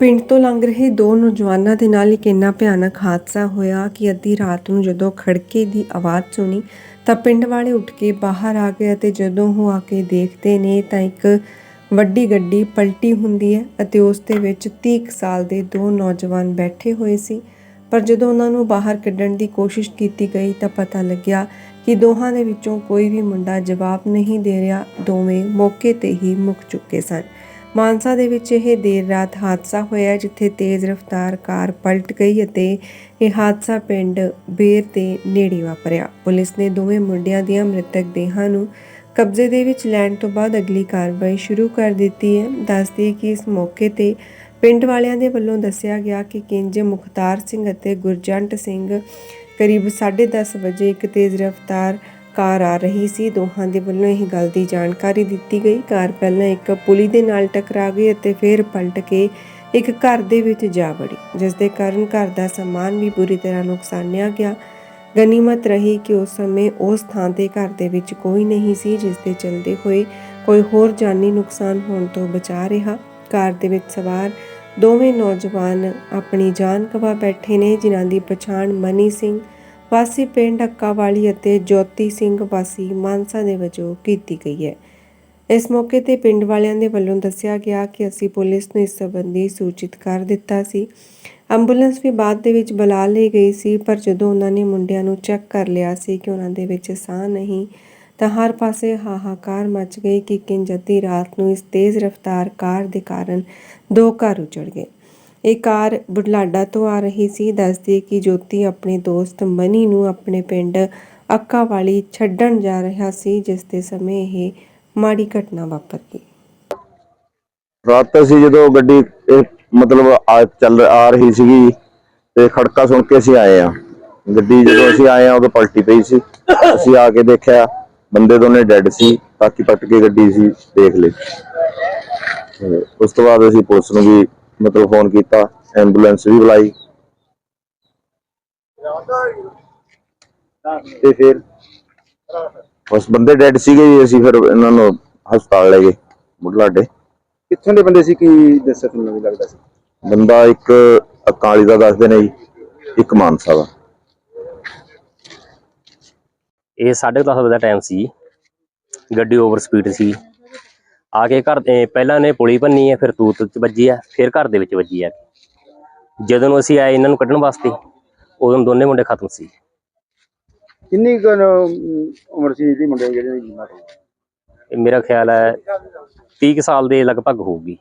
ਪਿੰਡ ਤੋਂ ਲੰਘ ਰਹੇ ਦੋ ਨੌਜਵਾਨਾਂ ਦੇ ਨਾਲ ਇੱਕ ਇੰਨਾ ਭਿਆਨਕ ਹਾਦਸਾ ਹੋਇਆ ਕਿ ਅੱਧੀ ਰਾਤ ਨੂੰ ਜਦੋਂ ਖੜਕੇ ਦੀ ਆਵਾਜ਼ ਸੁਣੀ ਤਾਂ ਪਿੰਡ ਵਾਲੇ ਉੱਠ ਕੇ ਬਾਹਰ ਆ ਗਏ ਅਤੇ ਜਦੋਂ ਉਹ ਆ ਕੇ ਦੇਖਦੇ ਨੇ ਤਾਂ ਇੱਕ ਵੱਡੀ ਗੱਡੀ ਪਲਟੀ ਹੁੰਦੀ ਹੈ ਅਤੇ ਉਸ ਦੇ ਵਿੱਚ 30 ਕੁ ਸਾਲ ਦੇ ਦੋ ਨੌਜਵਾਨ ਬੈਠੇ ਹੋਏ ਸੀ। ਪਰ ਜਦੋਂ ਉਹਨਾਂ ਨੂੰ ਬਾਹਰ ਕੱਢਣ ਦੀ ਕੋਸ਼ਿਸ਼ ਕੀਤੀ ਗਈ ਤਾਂ ਪਤਾ ਲੱਗਿਆ ਕਿ ਦੋਹਾਂ ਦੇ ਵਿੱਚੋਂ ਕੋਈ ਵੀ ਮੁੰਡਾ ਜਵਾਬ ਨਹੀਂ ਦੇ ਰਿਹਾ। ਦੋਵੇਂ ਮੌਕੇ ਤੇ ਹੀ ਮੁੱਕ ਚੁੱਕੇ ਸਨ। ਮਾਨਸਾ ਦੇ ਵਿੱਚ ਇਹ ਦੇਰ ਰਾਤ ਹਾਦਸਾ ਹੋਇਆ ਜਿੱਥੇ ਤੇਜ਼ ਰਫ਼ਤਾਰ ਕਾਰ ਪਲਟ ਗਈ ਅਤੇ ਇਹ ਹਾਦਸਾ ਪਿੰਡ ਬੇਰ ਦੇ ਨੇੜੇ ਵਾਪਰਿਆ। ਪੁਲਿਸ ਨੇ ਦੋਵੇਂ ਮੁੰਡਿਆਂ ਦੀਆਂ ਮ੍ਰਿਤਕ ਦੇਹਾਂ ਨੂੰ ਕਬਜ਼ੇ ਦੇ ਵਿੱਚ ਲੈਣ ਤੋਂ ਬਾਅਦ ਅਗਲੀ ਕਾਰਵਾਈ ਸ਼ੁਰੂ ਕਰ ਦਿੱਤੀ ਹੈ। ਦੱਸਦੀ ਕਿ ਇਸ ਮੌਕੇ ਤੇ ਪਿੰਡ ਵਾਲਿਆਂ ਦੇ ਵੱਲੋਂ ਦੱਸਿਆ ਗਿਆ ਕਿ ਕਿੰਜ ਮੁਖਤਾਰ ਸਿੰਘ ਅਤੇ ਗੁਰਜੰਟ ਸਿੰਘ ਕਰੀਬ 10:30 ਵਜੇ ਇੱਕ ਤੇਜ਼ ਰਫ਼ਤਾਰ ਕਾਰ ਆ ਰਹੀ ਸੀ। ਦੋਹਾਂ ਦੇ ਵੱਲੋਂ ਇਹ ਗੱਲ ਦੀ ਜਾਣਕਾਰੀ ਦਿੱਤੀ ਗਈ। ਕਾਰ ਪਹਿਲਾਂ ਇੱਕ ਪੁਲੀ ਦੇ ਨਾਲ ਟਕਰਾ ਗਈ ਅਤੇ ਫਿਰ ਪਲਟ ਕੇ ਇੱਕ ਘਰ ਦੇ ਵਿੱਚ ਜਾ ਵੜੀ ਜਿਸ ਦੇ ਕਾਰਨ ਘਰ ਦਾ ਸਮਾਨ ਵੀ ਬੁਰੀ ਤਰ੍ਹਾਂ ਨੁਕਸਾਨਿਆ ਗਿਆ। ਗਨੀਮਤ ਰਹੀ ਕਿ ਉਸ ਸਮੇਂ ਉਸ ਥਾਂ ਤੇ ਘਰ ਦੇ ਵਿੱਚ ਕੋਈ ਨਹੀਂ ਸੀ ਜਿਸ ਦੇ ਚਲਦੇ ਹੋਏ ਕੋਈ ਹੋਰ ਜਾਨੀ ਨੁਕਸਾਨ ਹੋਣ ਤੋਂ ਬਚਾ ਰਿਹਾ। ਕਾਰ ਦੇ ਵਿੱਚ ਸਵਾਰ ਦੋਵੇਂ ਨੌਜਵਾਨ ਆਪਣੀ ਜਾਨ ਗਵਾ ਬੈਠੇ ਨੇ, ਜਿਨ੍ਹਾਂ ਦੀ ਪਛਾਣ ਮਨੀ ਸਿੰਘ ਵਾਸੀ ਪਿੰਡ ਅੱਕਾਵਾਲੀ ਅਤੇ ਜੋਤੀ ਸਿੰਘ ਵਾਸੀ ਮਾਨਸਾ ਦੇ ਵਜੋਂ ਕੀਤੀ ਗਈ ਹੈ। ਇਸ ਮੌਕੇ ਤੇ ਪਿੰਡ ਵਾਲਿਆਂ ਦੇ ਵੱਲੋਂ ਦੱਸਿਆ ਗਿਆ ਕਿ ਅਸੀਂ ਪੁਲਿਸ ਨੂੰ ਇਸ ਸੰਬੰਧੀ ਸੂਚਿਤ ਕਰ ਦਿੱਤਾ ਸੀ। ਐਂਬੂਲੈਂਸ ਵੀ ਬਾਅਦ ਦੇ ਵਿੱਚ ਬੁਲਾ ਲਈ ਗਈ ਸੀ, ਪਰ ਜਦੋਂ ਉਹਨਾਂ ਨੇ ਮੁੰਡਿਆਂ ਨੂੰ ਚੈੱਕ ਕਰ ਲਿਆ ਸੀ ਕਿ ਉਹਨਾਂ ਦੇ ਵਿੱਚ ਸਾਹ ਨਹੀਂ, ਤਾਂ ਹਰ ਪਾਸੇ ਹਾਹਾਕਾਰ ਮਚ ਗਈ ਕਿ ਕਿੰਜ ਅੱਧੀ ਰਾਤ ਨੂੰ ਇਸ ਤੇਜ਼ ਰਫ਼ਤਾਰ ਕਾਰ ਦੇ ਕਾਰਨ ਦੋ ਘਰ ਉਜੜ ਗਏ। ਇਹ ਕਾਰ ਬੁਢਲਾਡਾ ਤੋਂ ਆ ਰਹੀ ਸੀ। ਦੱਸਦੀ ਕਿ ਜੋਤੀ ਆਪਣੇ ਦੋਸਤ ਮਨੀ ਨੂੰ ਆਪਣੇ ਪਿੰਡ ਅੱਕਾ ਵਾਲੀ ਛੱਡਣ ਜਾ ਰਿਹਾ ਸੀ, ਜਿਸ ਦੇ ਸਮੇਂ ਇਹ ਮਾੜੀ ਘਟਨਾ ਵਾਪਰ ਗਈ। ਰਾਤ ਅਸੀਂ ਜਦੋਂ ਗੱਡੀ, ਇਹ ਮਤਲਬ ਆ ਚੱਲ, ਆ ਰਹੀ ਸੀਗੀ ਤੇ ਖੜਕਾ ਸੁਣ ਕੇ ਅਸੀਂ ਆਏ ਆ ਗੱਡੀ ਜਦੋਂ ਅਸੀਂ ਆਏ ਆ ਉਦੋਂ ਪਲਟੀ ਪਈ ਸੀ। ਅਸੀਂ ਆ ਕੇ ਦੇਖਿਆ, ਬੰਦੇ ਦੋਨੇ ਡੈੱਡ ਸੀ ਬਾਕੀ ਪੱਟ ਕੇ ਗੱਡੀ ਸੀ, ਦੇਖ ਲਈ। ਉਸ ਤੋਂ ਬਾਅਦ ਅਸੀਂ ਪੁਲਿਸ ਨੂੰ ਵੀ ਮਤਲਬ ਫੋਨ ਕੀਤਾ ਐਂਬੂਲੈਂਸ ਵੀ ਬੁਲਾਈ। ਤੇ ਫਿਰ ਉਸ ਬੰਦੇ ਡੈੱਡ ਸੀਗੇ ਜੀ ਅਸੀਂ ਫਿਰ ਇਹਨਾਂ ਨੂੰ ਹਸਪਤਾਲ ਲੈ ਗਏ ਬੁਢਲਾਡੇ। ਕਿੱਥੋਂ ਦੇ ਬੰਦੇ ਸੀ ਕੀ ਦੱਸਿਆ ਤੁਹਾਨੂੰ ਵੀ ਲੱਗਦਾ ਸੀ? ਬੰਦਾ ਇੱਕ ਅਕਾਲੀ ਦਾ ਦੱਸਦੇ ਨੇ ਜੀ ਇੱਕ ਮਾਨਸਾ ਦਾ। ਇਹ 10:30 ਵਜੇ ਦਾ ਟਾਈਮ ਸੀ ਗੱਡੀ ਓਵਰ ਸਪੀਡ ਸੀ। ਆ ਕੇ ਘਰ ਦੇ ਪਹਿਲਾਂ ਨੇ ਪੁਲੀ ਭੰਨੀ ਹੈ ਫਿਰ ਤੂਤ ਚ ਵੱਜੀ ਹੈ ਫਿਰ ਘਰ ਦੇ ਵਿੱਚ ਵੱਜੀ ਹੈ। ਜਦੋਂ ਨੂੰ ਅਸੀਂ ਆਏ ਇਹਨਾਂ ਨੂੰ ਕੱਢਣ ਵਾਸਤੇ ਉਦੋਂ ਦੋਨੇ ਮੁੰਡੇ ਖਤਮ ਸੀ। ਕਿੰਨੀ ਕੁ ਉਮਰ ਸੀ ਜਿਹੜੀ ਮੁੰਡੇ ਜਿਹੜੀ? ਇਹ ਮੇਰਾ ਖਿਆਲ ਹੈ 30 ਕੁ ਸਾਲ ਦੇ ਲਗਭਗ ਹੋਊਗੀ।